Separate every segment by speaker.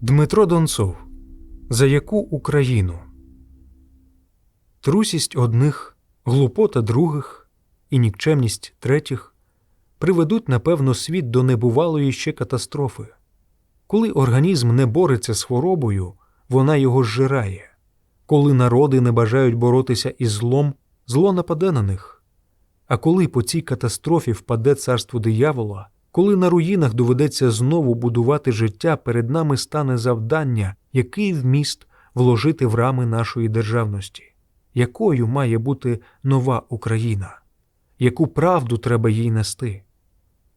Speaker 1: Дмитро Донцов. За яку Україну? Трусість одних, глупота других і нікчемність третіх приведуть, напевно, світ до небувалої ще катастрофи. Коли організм не бореться з хворобою, вона його зжирає. Коли народи не бажають боротися із злом, зло нападе на них. А коли по цій катастрофі впаде царство диявола, коли на руїнах доведеться знову будувати життя, перед нами стане завдання, який вміст вложити в рами нашої державності, якою має бути нова Україна, яку правду треба їй нести.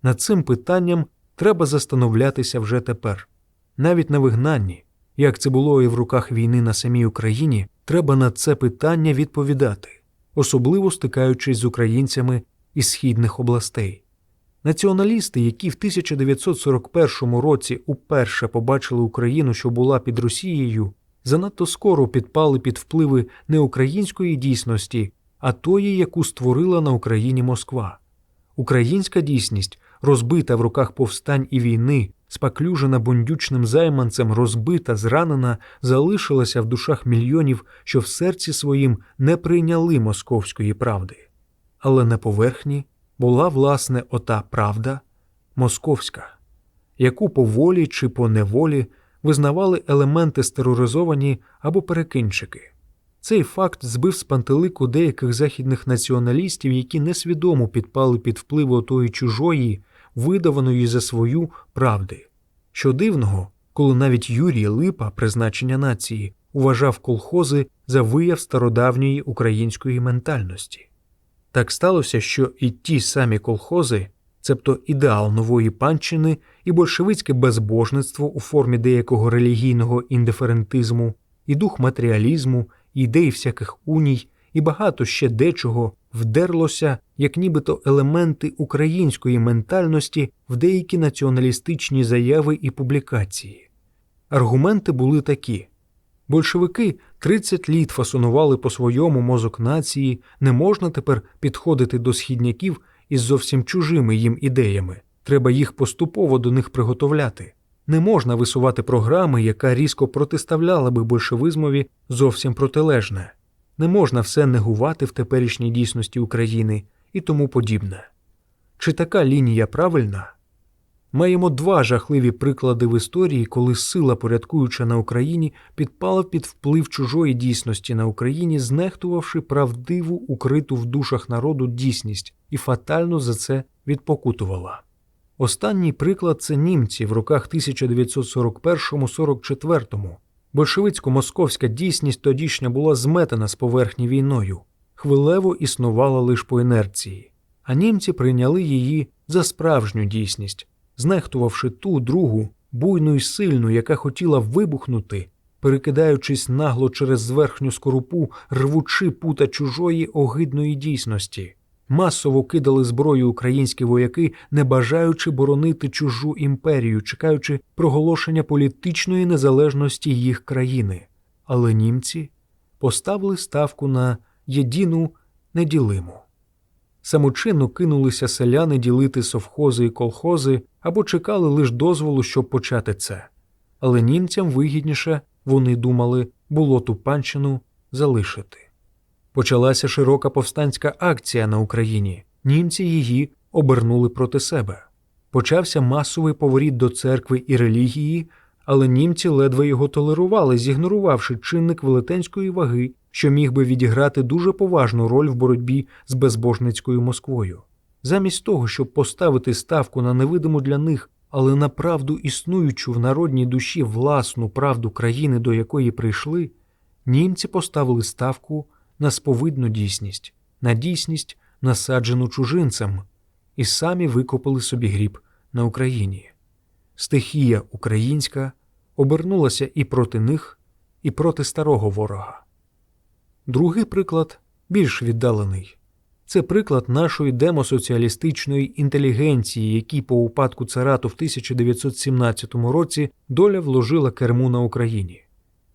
Speaker 1: Над цим питанням треба застановлятися вже тепер. Навіть на вигнанні, як це було і в руках війни на самій Україні, треба на це питання відповідати, особливо стикаючись з українцями із східних областей. Націоналісти, які в 1941 році уперше побачили Україну, що була під Росією, занадто скоро підпали під впливи не української дійсності, а тої, яку створила на Україні Москва. Українська дійсність, розбита в руках повстань і війни, спаклюжена бундючним займанцем, розбита, зранена, залишилася в душах мільйонів, що в серці своїм не прийняли московської правди. Але на поверхні була, власне, ота правда московська, яку по волі чи по неволі визнавали елементи стероризовані або перекинчики. Цей факт збив з пантелику деяких західних націоналістів, які несвідомо підпали під впливи отої чужої, видаваної за свою правди. Що дивного, коли навіть Юрій Липа, призначення нації, уважав колхози за вияв стародавньої української ментальності. Так сталося, що і ті самі колхози, цебто ідеал нової панщини і большевицьке безбожництво у формі деякого релігійного індиферентизму, і дух матеріалізму, і ідеї всяких уній, і багато ще дечого вдерлося, як нібито елементи української ментальності в деякі націоналістичні заяви і публікації. Аргументи були такі. Большевики 30 літ фасонували по своєму мозок нації, не можна тепер підходити до східняків із зовсім чужими їм ідеями. Треба їх поступово до них приготовляти. Не можна висувати програми, яка різко протиставляла би большевизмові зовсім протилежне. Не можна все негувати в теперішній дійсності України і тому подібне. Чи така лінія правильна? Маємо два жахливі приклади в історії, коли сила, порядкуюча на Україні, підпала під вплив чужої дійсності на Україні, знехтувавши правдиву, укриту в душах народу дійсність і фатально за це відпокутувала. Останній приклад це німці в роках 1941-44. Большевицько-московська дійсність тодішня була зметена з поверхні війною, хвилево існувала лише по інерції, а німці прийняли її за справжню дійсність знехтувавши ту другу, буйну й сильну, яка хотіла вибухнути, перекидаючись нагло через зверхню скорупу, рвучи пута чужої огидної дійсності. Масово кидали зброю українські вояки, не бажаючи боронити чужу імперію, чекаючи проголошення політичної незалежності їх країни. Але німці поставили ставку на єдину неділиму. Самочинно кинулися селяни ділити совхози і колхози або чекали лише дозволу, щоб почати це. Але німцям вигідніше, вони думали, було ту панщину залишити. Почалася широка повстанська акція на Україні, німці її обернули проти себе. Почався масовий поворіт до церкви і релігії, але німці ледве його толерували, зігнорувавши чинник велетенської ваги, що міг би відіграти дуже поважну роль в боротьбі з безбожницькою Москвою. Замість того, щоб поставити ставку на невидиму для них, але на правду існуючу в народній душі власну правду країни, до якої прийшли, німці поставили ставку на сповидну дійсність, на дійсність, насаджену чужинцем, і самі викопали собі гріб на Україні. Стихія українська обернулася і проти них, і проти старого ворога. Другий приклад більш віддалений. Це приклад нашої демосоціалістичної інтелігенції, якій по упадку царату в 1917 році доля вложила керму на Україні.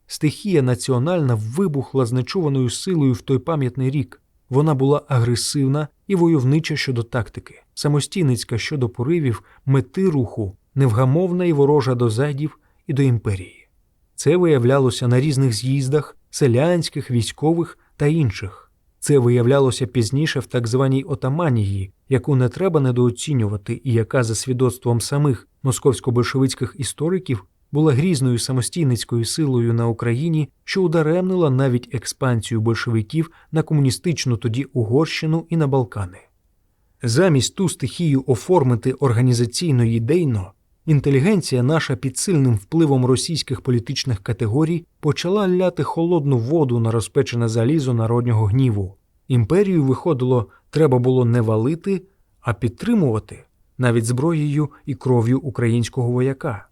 Speaker 1: Стихія національна вибухла з нечуваною силою в той пам'ятний рік. Вона була агресивна і войовнича щодо тактики, самостійницька щодо поривів, мети руху, невгамовна і ворожа до зайдів і до імперії. Це виявлялося на різних з'їздах селянських, військових та інших. Це виявлялося пізніше в так званій отаманії, яку не треба недооцінювати, і яка, за свідоцтвом самих московсько-большевицьких істориків, була грізною самостійницькою силою на Україні, що ударемнила навіть експансію большевиків на комуністичну тоді Угорщину і на Балкани. Замість ту стихію оформити організаційно ідейно, інтелігенція наша під сильним впливом російських політичних категорій почала ляти холодну воду на розпечене залізо народнього гніву. Імперію виходило, треба було не валити, а підтримувати навіть зброєю і кров'ю українського вояка.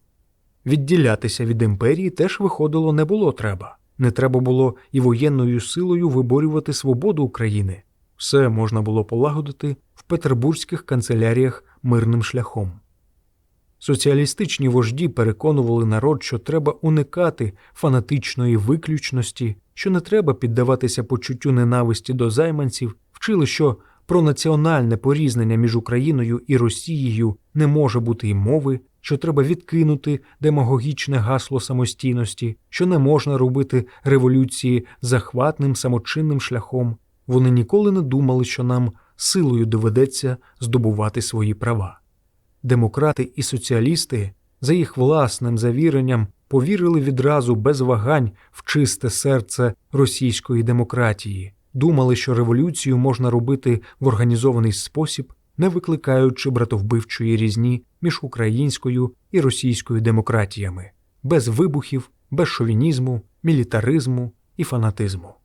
Speaker 1: Відділятися від імперії теж виходило не було треба. Не треба було і воєнною силою виборювати свободу України. Все можна було полагодити в петербурзьких канцеляріях мирним шляхом. Соціалістичні вожді переконували народ, що треба уникати фанатичної виключності, що не треба піддаватися почуттю ненависті до займанців, вчили, що про національне порізнення між Україною і Росією не може бути й мови, що треба відкинути демагогічне гасло самостійності, що не можна робити революції захватним самочинним шляхом. Вони ніколи не думали, що нам силою доведеться здобувати свої права. Демократи і соціалісти, за їх власним завіренням, повірили відразу без вагань в чисте серце російської демократії, думали, що революцію можна робити в організований спосіб, не викликаючи братовбивчої різні між українською і російською демократіями, без вибухів, без шовінізму, мілітаризму і фанатизму.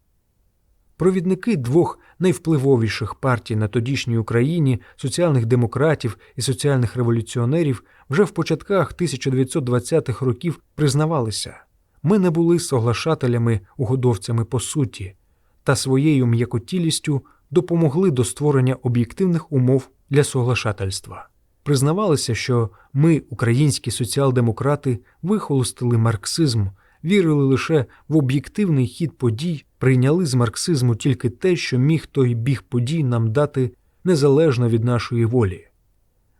Speaker 1: Провідники двох найвпливовіших партій на тодішній Україні соціальних демократів і соціальних революціонерів вже в початках 1920-х років признавалися ми не були соглашателями угодовцями по суті та своєю м'якотілістю допомогли до створення об'єктивних умов для соглашательства. Признавалися, що ми, українські соціал-демократи, вихолостили марксизм, вірили лише в об'єктивний хід подій, прийняли з марксизму тільки те, що міг той біг подій нам дати незалежно від нашої волі.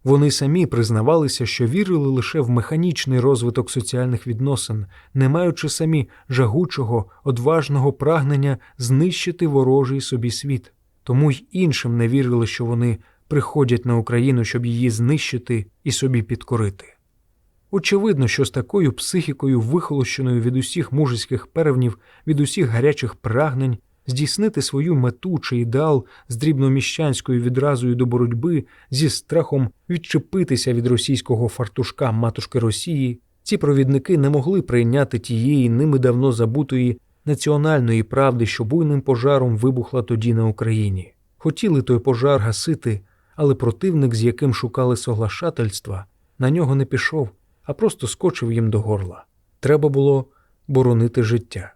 Speaker 1: Вони самі признавалися, що вірили лише в механічний розвиток соціальних відносин, не маючи самі жагучого, одважного прагнення знищити ворожий собі світ, тому й іншим не вірили, що вони приходять на Україну, щоб її знищити і собі підкорити. Очевидно, що з такою психікою, вихолощеною від усіх мужицьких перевнів, від усіх гарячих прагнень, здійснити свою мету чи ідеал з дрібноміщанською відразою до боротьби, зі страхом відчепитися від російського фартушка матушки Росії, ці провідники не могли прийняти тієї ними давно забутої національної правди, що буйним пожаром вибухла тоді на Україні. Хотіли той пожар гасити, але противник, з яким шукали соглашательства, на нього не пішов а просто скочив їм до горла. Треба було боронити життя.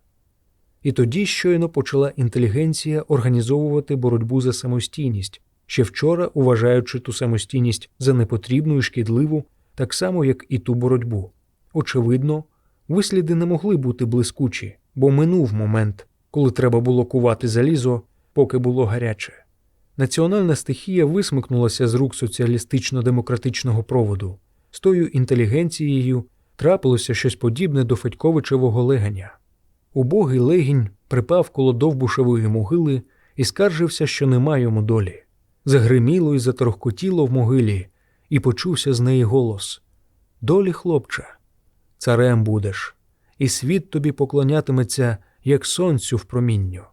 Speaker 1: І тоді щойно почала інтелігенція організовувати боротьбу за самостійність, ще вчора вважаючи ту самостійність за непотрібну і шкідливу, так само, як і ту боротьбу. Очевидно, висліди не могли бути блискучі, бо минув момент, коли треба було кувати залізо, поки було гаряче. Національна стихія висмикнулася з рук соціалістично-демократичного проводу з тою інтелігенцією трапилося щось подібне до Федьковичевого легеня. Убогий легінь припав коло довбушевої могили і скаржився, що нема йому долі. Загриміло і заторохкотіло в могилі, і почувся з неї голос Долі, хлопче, царем будеш, і світ тобі поклонятиметься, як сонцю в промінню.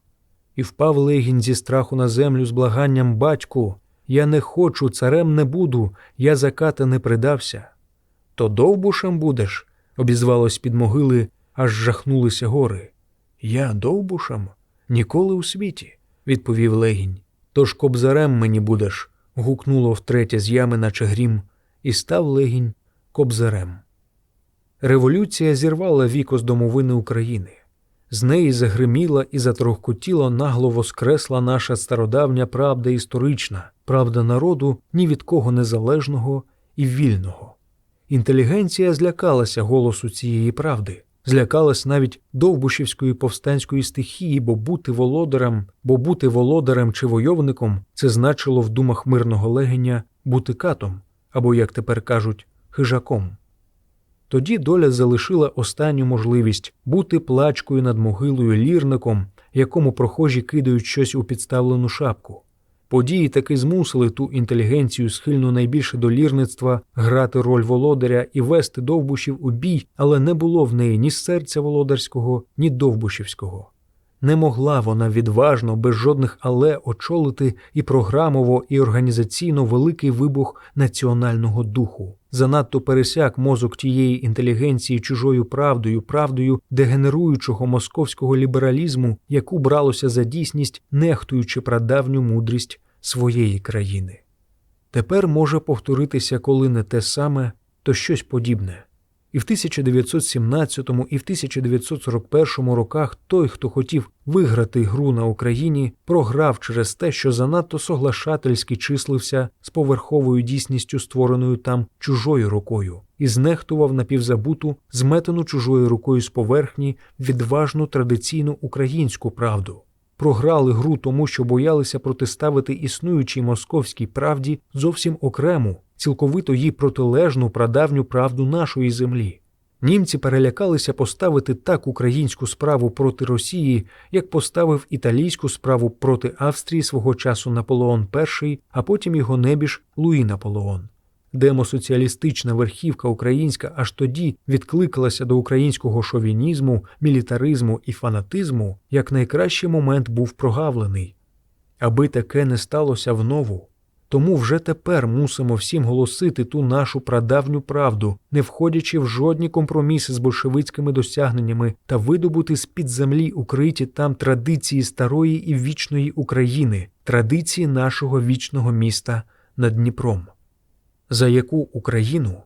Speaker 1: І впав легінь зі страху на землю з благанням батьку, я не хочу, царем не буду, я за ката не придався. То довбушем будеш, обізвалось під могили, аж жахнулися гори. Я довбушем? Ніколи у світі, відповів легінь. Тож кобзарем мені будеш. гукнуло втретє з ями, наче грім, і став легінь кобзарем. Революція зірвала віко з домовини України. З неї загриміла і затрохкотіла нагло воскресла наша стародавня правда історична, правда народу ні від кого незалежного і вільного. Інтелігенція злякалася голосу цієї правди, злякалась навіть довбушівської повстанської стихії, бо бути володарем, бо бути володарем чи войовником це значило в думах мирного легеня бути катом або, як тепер кажуть, хижаком. Тоді доля залишила останню можливість бути плачкою над могилою лірником, якому прохожі кидають щось у підставлену шапку. Події таки змусили ту інтелігенцію, схильну найбільше до лірництва, грати роль володаря і вести довбушів у бій, але не було в неї ні серця володарського, ні довбушівського. Не могла вона відважно, без жодних але очолити і програмово, і організаційно великий вибух національного духу. Занадто пересяк мозок тієї інтелігенції чужою правдою, правдою дегенеруючого московського лібералізму, яку бралося за дійсність, нехтуючи прадавню мудрість своєї країни. Тепер може повторитися, коли не те саме, то щось подібне. І в 1917 і в 1941 роках той, хто хотів виграти гру на Україні, програв через те, що занадто соглашательськи числився з поверховою дійсністю, створеною там чужою рукою, і знехтував напівзабуту, зметену чужою рукою з поверхні відважну традиційну українську правду. Програли гру тому, що боялися протиставити існуючій московській правді зовсім окрему, цілковито їй протилежну прадавню правду нашої землі. Німці перелякалися поставити так українську справу проти Росії, як поставив італійську справу проти Австрії свого часу Наполеон І, а потім його небіж Луї Наполеон. Демосоціалістична верхівка українська аж тоді відкликалася до українського шовінізму, мілітаризму і фанатизму, як найкращий момент був прогавлений. Аби таке не сталося внову, тому вже тепер мусимо всім голосити ту нашу прадавню правду, не входячи в жодні компроміси з большевицькими досягненнями та видобути з під землі укриті там традиції старої і вічної України, традиції нашого вічного міста над Дніпром. За яку Україну?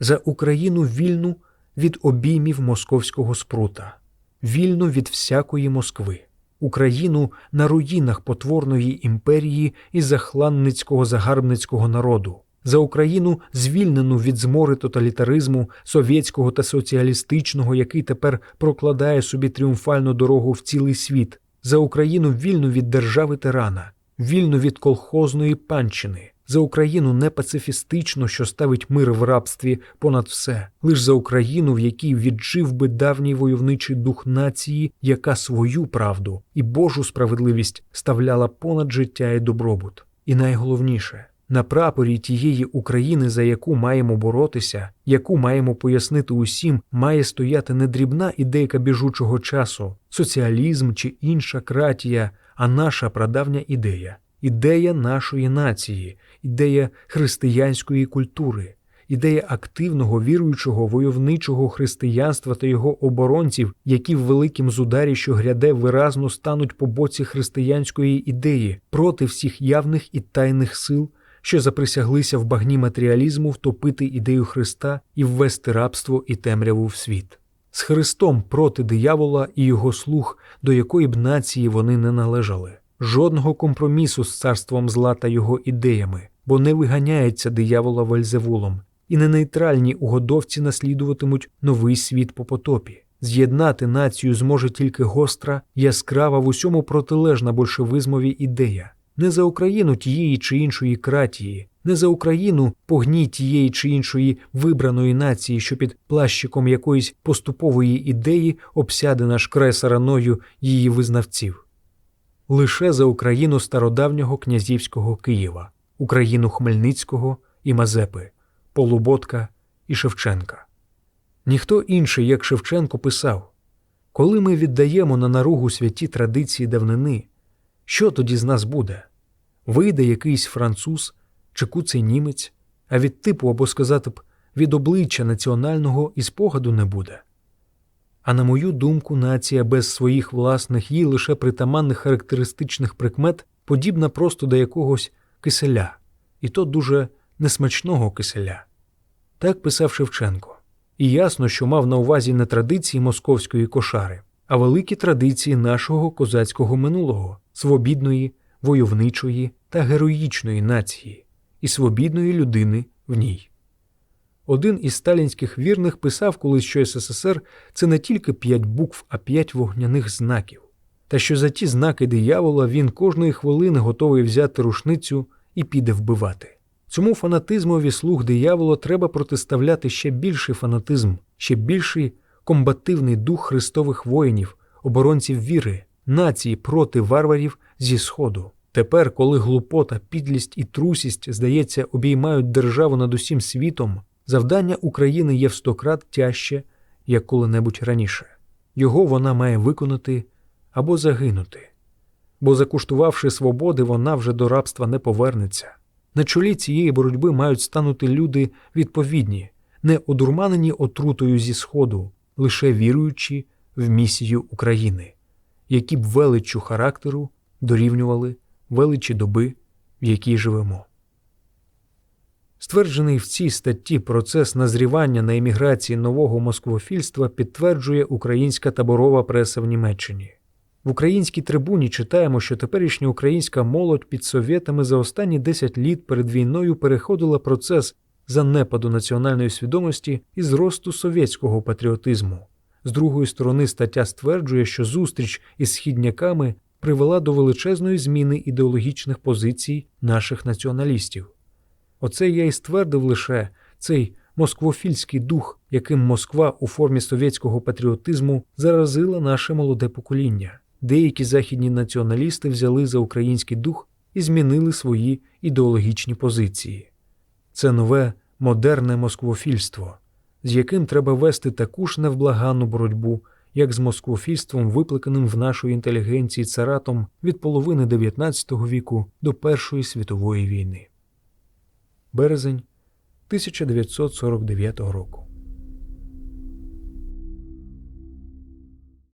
Speaker 1: За Україну вільну від обіймів московського спрута, вільну від всякої Москви. Україну на руїнах потворної імперії і захланницького загарбницького народу, за Україну, звільнену від змори тоталітаризму совєтського та соціалістичного, який тепер прокладає собі тріумфальну дорогу в цілий світ, за Україну вільну від держави тирана, вільну від колхозної панщини за Україну не пацифістично, що ставить мир в рабстві понад все, лиш за Україну, в якій віджив би давній войовничий дух нації, яка свою правду і Божу справедливість ставляла понад життя і добробут. І найголовніше. На прапорі тієї України, за яку маємо боротися, яку маємо пояснити усім, має стояти не дрібна ідейка біжучого часу, соціалізм чи інша кратія, а наша прадавня ідея, ідея нашої нації, ідея християнської культури, ідея активного віруючого войовничого християнства та його оборонців, які в великім зударі, що гряде, виразно стануть по боці християнської ідеї проти всіх явних і тайних сил. Що заприсяглися в багні матеріалізму втопити ідею Христа і ввести рабство і темряву в світ, з Христом проти диявола і його слуг, до якої б нації вони не належали, жодного компромісу з царством зла та його ідеями, бо не виганяється диявола Вельзевулом, і не нейтральні угодовці наслідуватимуть новий світ по потопі. З'єднати націю зможе тільки гостра, яскрава в усьому протилежна большевизмові ідея. Не за Україну тієї чи іншої кратії, не за Україну погній тієї чи іншої вибраної нації, що під плащиком якоїсь поступової ідеї обсяде наш край сараною її визнавців. Лише за Україну стародавнього князівського Києва. Україну Хмельницького і Мазепи, Полуботка і Шевченка. Ніхто інший, як Шевченко, писав коли ми віддаємо на наругу святі традиції давнини, що тоді з нас буде? Вийде якийсь француз чи куций німець, а від типу або сказати б від обличчя національного і спогаду не буде. А на мою думку, нація без своїх власних їй лише притаманних характеристичних прикмет подібна просто до якогось киселя, і то дуже несмачного киселя. Так писав Шевченко. І ясно, що мав на увазі не традиції московської кошари, а великі традиції нашого козацького минулого, свобідної, войовничої та героїчної нації і свобідної людини в ній. Один із сталінських вірних писав колись, що СССР це не тільки п'ять букв, а п'ять вогняних знаків, та що за ті знаки диявола він кожної хвилини готовий взяти рушницю і піде вбивати. Цьому фанатизмові слуг диявола треба протиставляти ще більший фанатизм, ще більший комбативний дух христових воїнів, оборонців віри, нації проти варварів зі Сходу. Тепер, коли глупота, підлість і трусість, здається, обіймають державу над усім світом, завдання України є в сто крат тяжче, як коли-небудь раніше. Його вона має виконати або загинути. Бо, закуштувавши свободи, вона вже до рабства не повернеться. На чолі цієї боротьби мають станути люди відповідні, не одурманені отрутою зі Сходу, лише віруючі в місію України, які б величчю характеру дорівнювали величі доби, в якій живемо. Стверджений в цій статті процес назрівання на еміграції нового москвофільства підтверджує українська таборова преса в Німеччині. В українській трибуні читаємо, що теперішня українська молодь під совєтами за останні 10 літ перед війною переходила процес занепаду національної свідомості і зросту совєтського патріотизму. З другої сторони, стаття стверджує, що зустріч із східняками привела до величезної зміни ідеологічних позицій наших націоналістів. Оце я і ствердив лише цей москвофільський дух, яким Москва у формі совєтського патріотизму заразила наше молоде покоління. Деякі західні націоналісти взяли за український дух і змінили свої ідеологічні позиції. Це нове модерне москвофільство, з яким треба вести таку ж невблаганну боротьбу, як з москвофільством, викликаним в нашої інтелігенції царатом від половини XIX віку до Першої світової війни. Березень 1949 року.